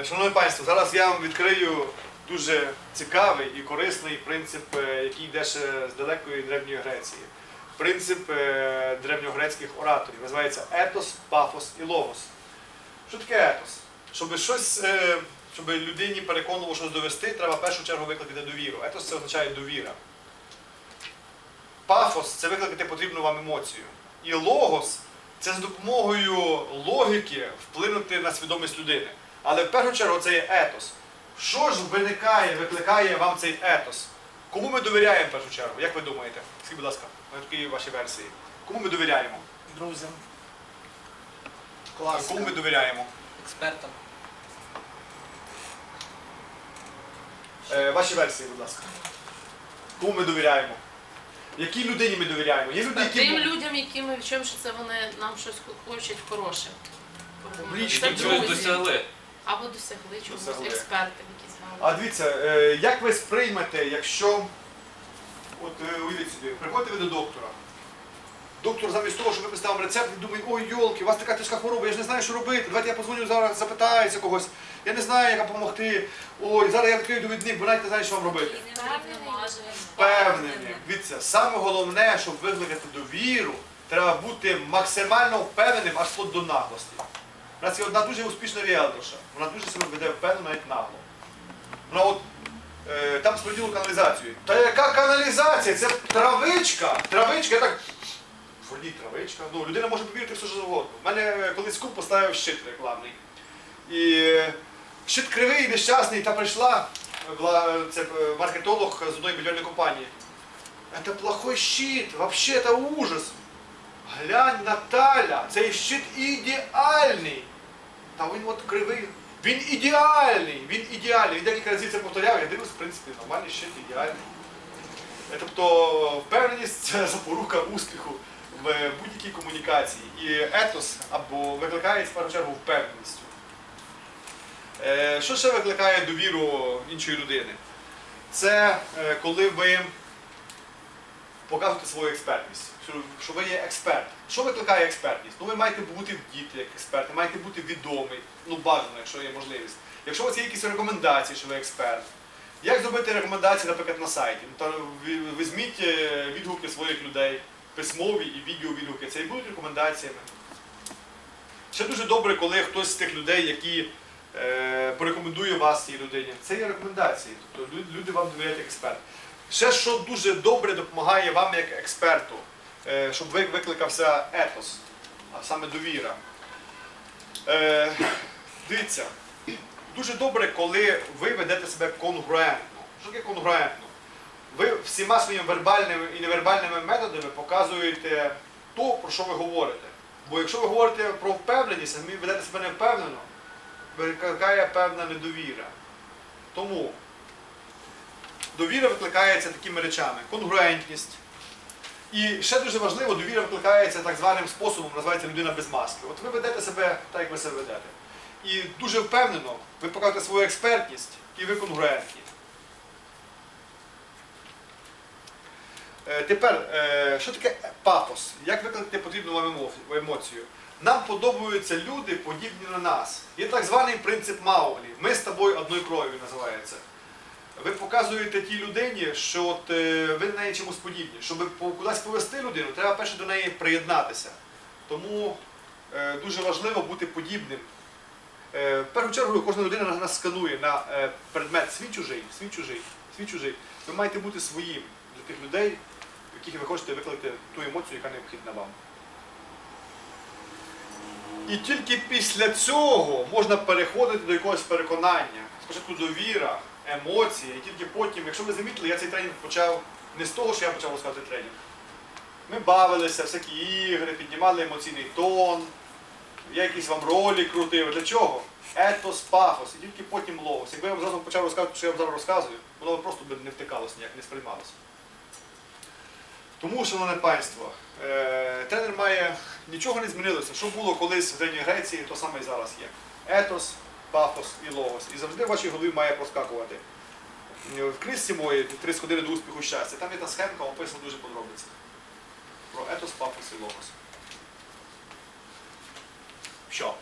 Е, Шановне панство, зараз я вам відкрию дуже цікавий і корисний принцип, е, який йде ще з далекої древньої Греції. Принцип е, древньогрецьких ораторів. Називається етос, пафос і логос. Що таке етос? Щоб щось, щоб людині переконливо щось довести, треба в першу чергу викликати довіру. Етос це означає довіра. Пафос це викликати потрібну вам емоцію. І логос це з допомогою логіки вплинути на свідомість людини. Але в першу чергу це є етос. Що ж виникає, викликає вам цей етос? Кому ми довіряємо в першу чергу? Як ви думаєте? Скажіть, будь ласка, на такі ваші версії. Кому ми довіряємо? Друзям, Кому ми довіряємо? експертам. Е, ваші версії, будь ласка. Кому ми довіряємо? Якій людині ми довіряємо? Є люди, які Тим людям, які ми відчуємо, що це вони нам щось хочуть хороше. Публічно Це чогось друзі. досягли. Або досягли чогось, Досягли. експерти якісь А дивіться, е, як ви сприймете, якщо от е, уявіть собі, приходите ви до доктора. Доктор замість того, щоб виписати вам рецепт, він думає, ой, йолки, у вас така тяжка хвороба, я ж не знаю, що робити. Давайте я позвоню зараз, запитаюся когось. Я не знаю, як вам допомогти. Ой, зараз я відкрию довідник, бо навіть не знаю, що вам робити. Впевнені. Дивіться, саме головне, щоб викликати довіру, треба бути максимально впевненим аж вплоть до наглості. У нас є одна дуже успішна ріелторша. Вона дуже себе веде впевнено, навіть нагло. Вона от е, там спроділу каналізацію. Та яка каналізація? Це травичка. Травичка, я так. Фолі, травичка. Ну, людина може повірити все що завгодно. У мене е, колись куп поставив щит рекламний. І е, щит кривий, нещасний, та прийшла е, була, це е, маркетолог з одної будівельної компанії. Это плохой щит, вообще это ужас. Глянь, Наталя, цей щит ідеальний. Та він от кривий. Він ідеальний, він ідеальний. Він декілька разів це повторяв, я дивлюсь, в принципі, нормальний щит ідеальний. Е, Тобто впевненість це запорука успіху в будь-якій комунікації. І етос або викликає в першу чергу впевненістю. Е, Що ще викликає довіру іншої людини? Це е, коли ви показуєте свою експертність, що, ви є експерт. Що викликає експертність? Ну ви маєте бути в діти як експерти, маєте бути відомий, ну бажано, якщо є можливість. Якщо у вас є якісь рекомендації, що ви експерт, як зробити рекомендації, наприклад, на сайті? Ну, то візьміть е, відгуки своїх людей, письмові і відеовідгуки, це і будуть рекомендаціями. Ще дуже добре, коли хтось з тих людей, які е, порекомендує вас цій людині, це є рекомендації. Тобто люди вам довіряють експерт. Ще що дуже добре допомагає вам як експерту, е, щоб ви викликався етос, а саме довіра. Е, дивіться, дуже добре, коли ви ведете себе конгруентно. Що таке конгруентно? Ви всіма своїми вербальними і невербальними методами показуєте то, про що ви говорите. Бо якщо ви говорите про впевненість, а ви ведете себе невпевнено, викликає певна недовіра. Тому довіра викликається такими речами: конгруентність. І ще дуже важливо, довіра викликається так званим способом, називається людина без маски. От ви ведете себе так, як ви себе ведете. І дуже впевнено, ви показуєте свою експертність і ви конгруентні. Е, Тепер, е, що таке пафос? Як викликати потрібну вам емоцію? Нам подобаються люди, подібні на нас. Є так званий принцип Мауглі. Ми з тобою одної крові називається. Ви показуєте тій людині, що от, е, ви на неї чомусь подібні. Щоб кудись повести людину, треба перше до неї приєднатися. Тому е, дуже важливо бути подібним. Е, в першу чергу кожна людина нас сканує на предмет свій чужий, свій чужий, свій чужий. Ви маєте бути своїм для тих людей, в яких ви хочете викликати ту емоцію, яка необхідна вам. І тільки після цього можна переходити до якогось переконання. Спочатку довіра, емоції, і тільки потім, якщо ви замітили, я цей тренінг почав не з того, що я почав розказувати тренінг. Ми бавилися, всякі ігри, піднімали емоційний тон, я якісь вам ролі крутив. Для чого? Етос, пафос, і тільки потім логос. Якби я вам зразу почав розказувати, що я вам зараз розказую, воно б просто би не втикалося ніяк, не сприймалося. Тому, шановне панство, е, тренер має нічого не змінилося. Що було колись в Древній Греції, то саме і зараз є. Етос, пафос і логос. І завжди в вашій голові має проскакувати. В книжці моїй «30 години до успіху щастя. Там є та схемка, описана дуже подробиця. Про етос, пафос і логос. Що?